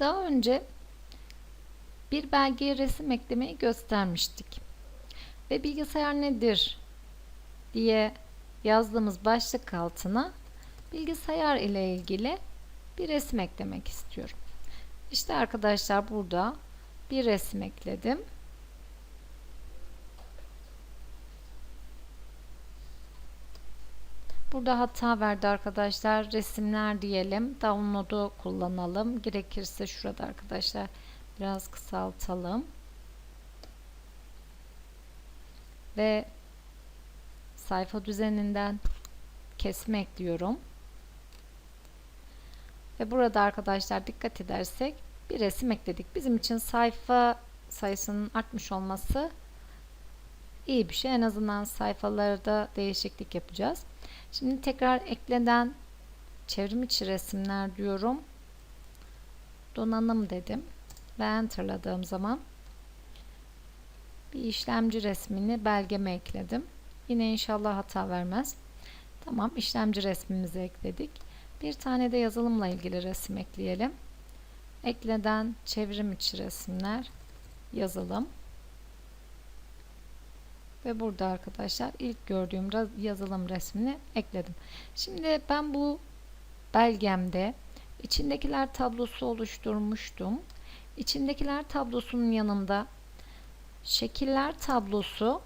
Daha önce bir belgeye resim eklemeyi göstermiştik. Ve bilgisayar nedir diye yazdığımız başlık altına bilgisayar ile ilgili bir resim eklemek istiyorum. İşte arkadaşlar burada bir resim ekledim. Burada hata verdi arkadaşlar. Resimler diyelim. Download'u kullanalım. Gerekirse şurada arkadaşlar biraz kısaltalım. Ve sayfa düzeninden kesme ekliyorum. Ve burada arkadaşlar dikkat edersek bir resim ekledik. Bizim için sayfa sayısının artmış olması iyi bir şey. En azından sayfalarda değişiklik yapacağız. Şimdi tekrar ekleden çevrim içi resimler diyorum. Donanım dedim ve enterladığım zaman bir işlemci resmini belgeme ekledim. Yine inşallah hata vermez. Tamam işlemci resmimizi ekledik. Bir tane de yazılımla ilgili resim ekleyelim. Ekleden çevrim içi resimler yazılım. Ve burada arkadaşlar ilk gördüğüm yazılım resmini ekledim. Şimdi ben bu belgemde içindekiler tablosu oluşturmuştum. İçindekiler tablosunun yanında şekiller tablosu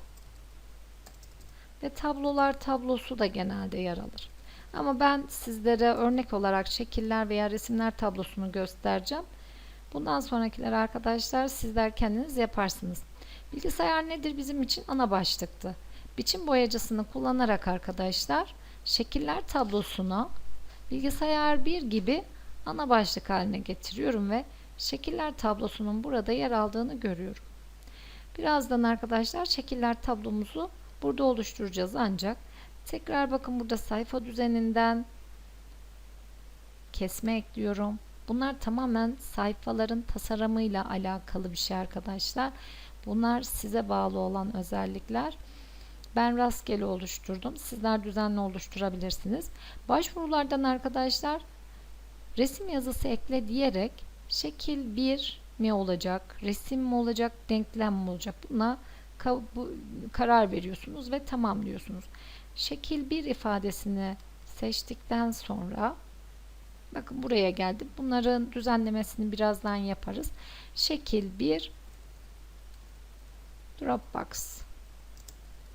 ve tablolar tablosu da genelde yer alır. Ama ben sizlere örnek olarak şekiller veya resimler tablosunu göstereceğim. Bundan sonrakiler arkadaşlar sizler kendiniz yaparsınız. Bilgisayar nedir bizim için ana başlıktı. Biçim boyacısını kullanarak arkadaşlar şekiller tablosunu bilgisayar 1 gibi ana başlık haline getiriyorum ve şekiller tablosunun burada yer aldığını görüyorum. Birazdan arkadaşlar şekiller tablomuzu burada oluşturacağız ancak tekrar bakın burada sayfa düzeninden kesme ekliyorum. Bunlar tamamen sayfaların tasarımıyla alakalı bir şey arkadaşlar. Bunlar size bağlı olan özellikler. Ben rastgele oluşturdum. Sizler düzenli oluşturabilirsiniz. Başvurulardan arkadaşlar resim yazısı ekle diyerek şekil 1 mi olacak, resim mi olacak, denklem mi olacak buna ka bu, karar veriyorsunuz ve tamam diyorsunuz. Şekil 1 ifadesini seçtikten sonra bakın buraya geldim. Bunların düzenlemesini birazdan yaparız. Şekil 1 Dropbox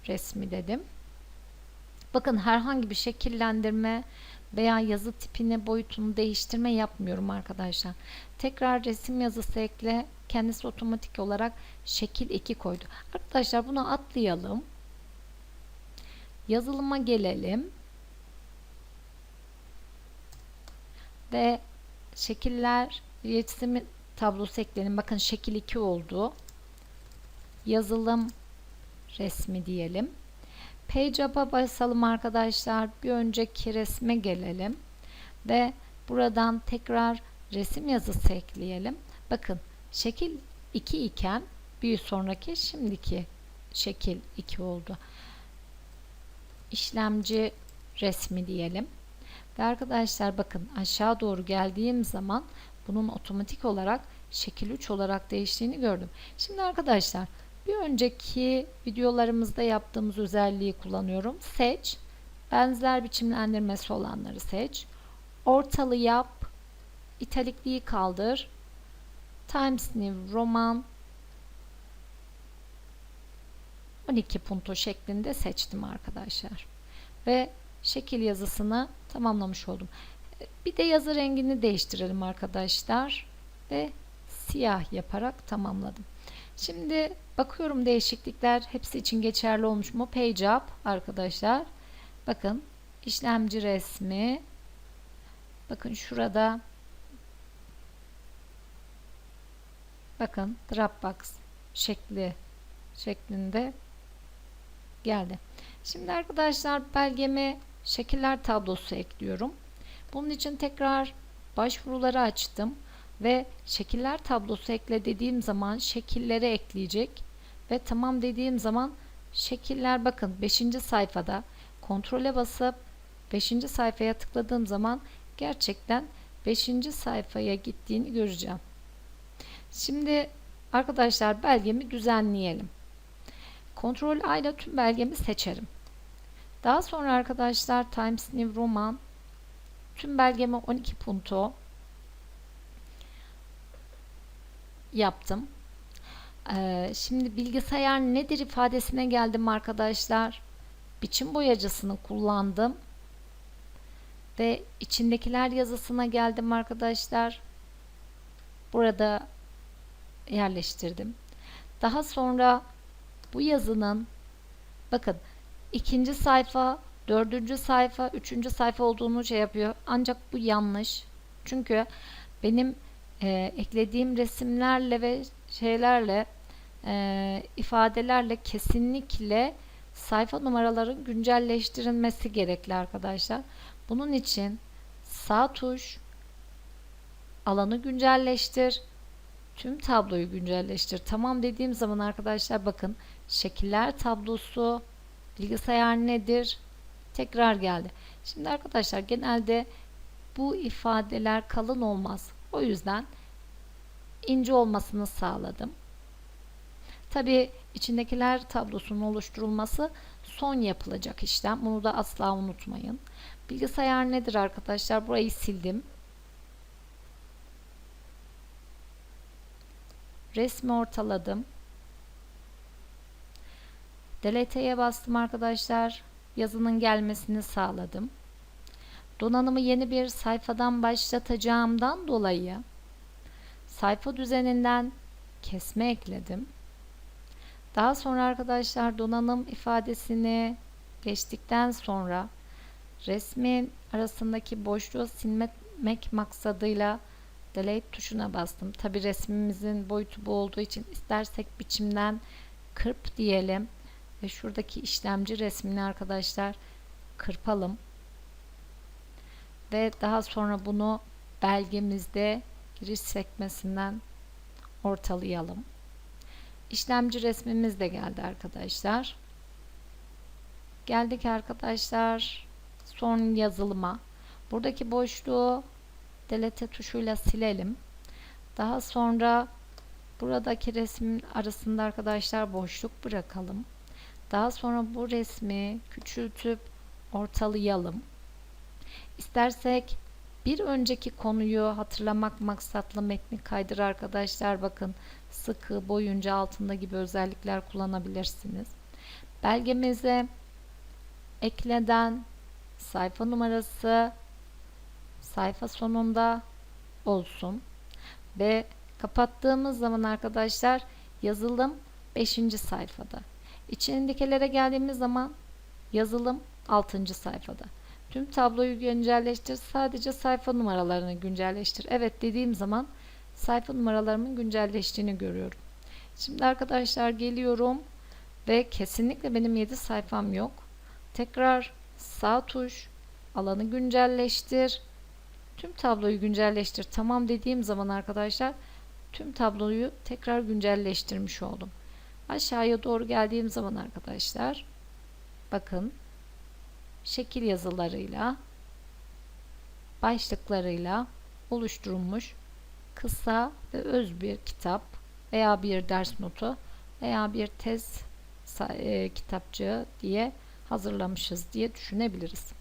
resmi dedim. Bakın herhangi bir şekillendirme veya yazı tipini, boyutunu değiştirme yapmıyorum arkadaşlar. Tekrar resim yazısı ekle. Kendisi otomatik olarak şekil 2 koydu. Arkadaşlar bunu atlayalım. Yazılıma gelelim. Ve şekiller resim tablosu ekleyelim. Bakın şekil 2 oldu yazılım resmi diyelim. Page Up'a basalım arkadaşlar. Bir önceki resme gelelim. Ve buradan tekrar resim yazısı ekleyelim. Bakın şekil 2 iken bir sonraki şimdiki şekil 2 oldu. İşlemci resmi diyelim. Ve arkadaşlar bakın aşağı doğru geldiğim zaman bunun otomatik olarak şekil 3 olarak değiştiğini gördüm. Şimdi arkadaşlar bir önceki videolarımızda yaptığımız özelliği kullanıyorum. Seç, benzer biçimlendirmesi olanları seç. Ortalı yap, italikliği kaldır. Times New Roman 12 punto şeklinde seçtim arkadaşlar. Ve şekil yazısını tamamlamış oldum. Bir de yazı rengini değiştirelim arkadaşlar. Ve siyah yaparak tamamladım. Şimdi bakıyorum değişiklikler hepsi için geçerli olmuş mu? Page up arkadaşlar. Bakın işlemci resmi. Bakın şurada bakın Dropbox şekli şeklinde geldi. Şimdi arkadaşlar belgeme şekiller tablosu ekliyorum. Bunun için tekrar başvuruları açtım ve şekiller tablosu ekle dediğim zaman şekilleri ekleyecek ve tamam dediğim zaman şekiller bakın 5. sayfada kontrole basıp 5. sayfaya tıkladığım zaman gerçekten 5. sayfaya gittiğini göreceğim. Şimdi arkadaşlar belgemi düzenleyelim. Kontrol A ile tüm belgemi seçerim. Daha sonra arkadaşlar Times New Roman tüm belgemi 12 punto yaptım. Ee, şimdi bilgisayar nedir ifadesine geldim arkadaşlar. Biçim boyacısını kullandım. Ve içindekiler yazısına geldim arkadaşlar. Burada yerleştirdim. Daha sonra bu yazının bakın ikinci sayfa, dördüncü sayfa, üçüncü sayfa olduğunu şey yapıyor. Ancak bu yanlış. Çünkü benim e, eklediğim resimlerle ve şeylerle e, ifadelerle kesinlikle sayfa numaraların güncelleştirilmesi gerekli arkadaşlar. Bunun için sağ tuş alanı güncelleştir tüm tabloyu güncelleştir. Tamam dediğim zaman arkadaşlar bakın şekiller tablosu bilgisayar nedir? Tekrar geldi. Şimdi arkadaşlar genelde bu ifadeler kalın olmaz. O yüzden ince olmasını sağladım. Tabi içindekiler tablosunun oluşturulması son yapılacak işlem. Bunu da asla unutmayın. Bilgisayar nedir arkadaşlar? Burayı sildim. Resmi ortaladım. Delete'ye bastım arkadaşlar. Yazının gelmesini sağladım. Donanımı yeni bir sayfadan başlatacağımdan dolayı sayfa düzeninden kesme ekledim. Daha sonra arkadaşlar donanım ifadesini geçtikten sonra resmin arasındaki boşluğu silmek maksadıyla delete tuşuna bastım. Tabi resmimizin boyutu bu olduğu için istersek biçimden kırp diyelim ve şuradaki işlemci resmini arkadaşlar kırpalım. Ve daha sonra bunu belgemizde giriş sekmesinden ortalayalım. İşlemci resmimiz de geldi arkadaşlar. Geldik arkadaşlar son yazılıma. Buradaki boşluğu delete tuşuyla silelim. Daha sonra buradaki resmin arasında arkadaşlar boşluk bırakalım. Daha sonra bu resmi küçültüp ortalayalım. İstersek bir önceki konuyu hatırlamak maksatlı metni kaydır arkadaşlar. Bakın sıkı, boyunca, altında gibi özellikler kullanabilirsiniz. Belgemize ekleden sayfa numarası sayfa sonunda olsun. Ve kapattığımız zaman arkadaşlar yazılım 5. sayfada. İçindekilere geldiğimiz zaman yazılım 6. sayfada. Tüm tabloyu güncelleştir. Sadece sayfa numaralarını güncelleştir. Evet dediğim zaman sayfa numaralarımın güncelleştiğini görüyorum. Şimdi arkadaşlar geliyorum ve kesinlikle benim 7 sayfam yok. Tekrar sağ tuş alanı güncelleştir Tüm tabloyu güncelleştir. Tamam dediğim zaman arkadaşlar tüm tabloyu tekrar güncelleştirmiş oldum. Aşağıya doğru geldiğim zaman arkadaşlar bakın şekil yazılarıyla başlıklarıyla oluşturulmuş kısa ve öz bir kitap veya bir ders notu veya bir tez e, kitapçığı diye hazırlamışız diye düşünebiliriz.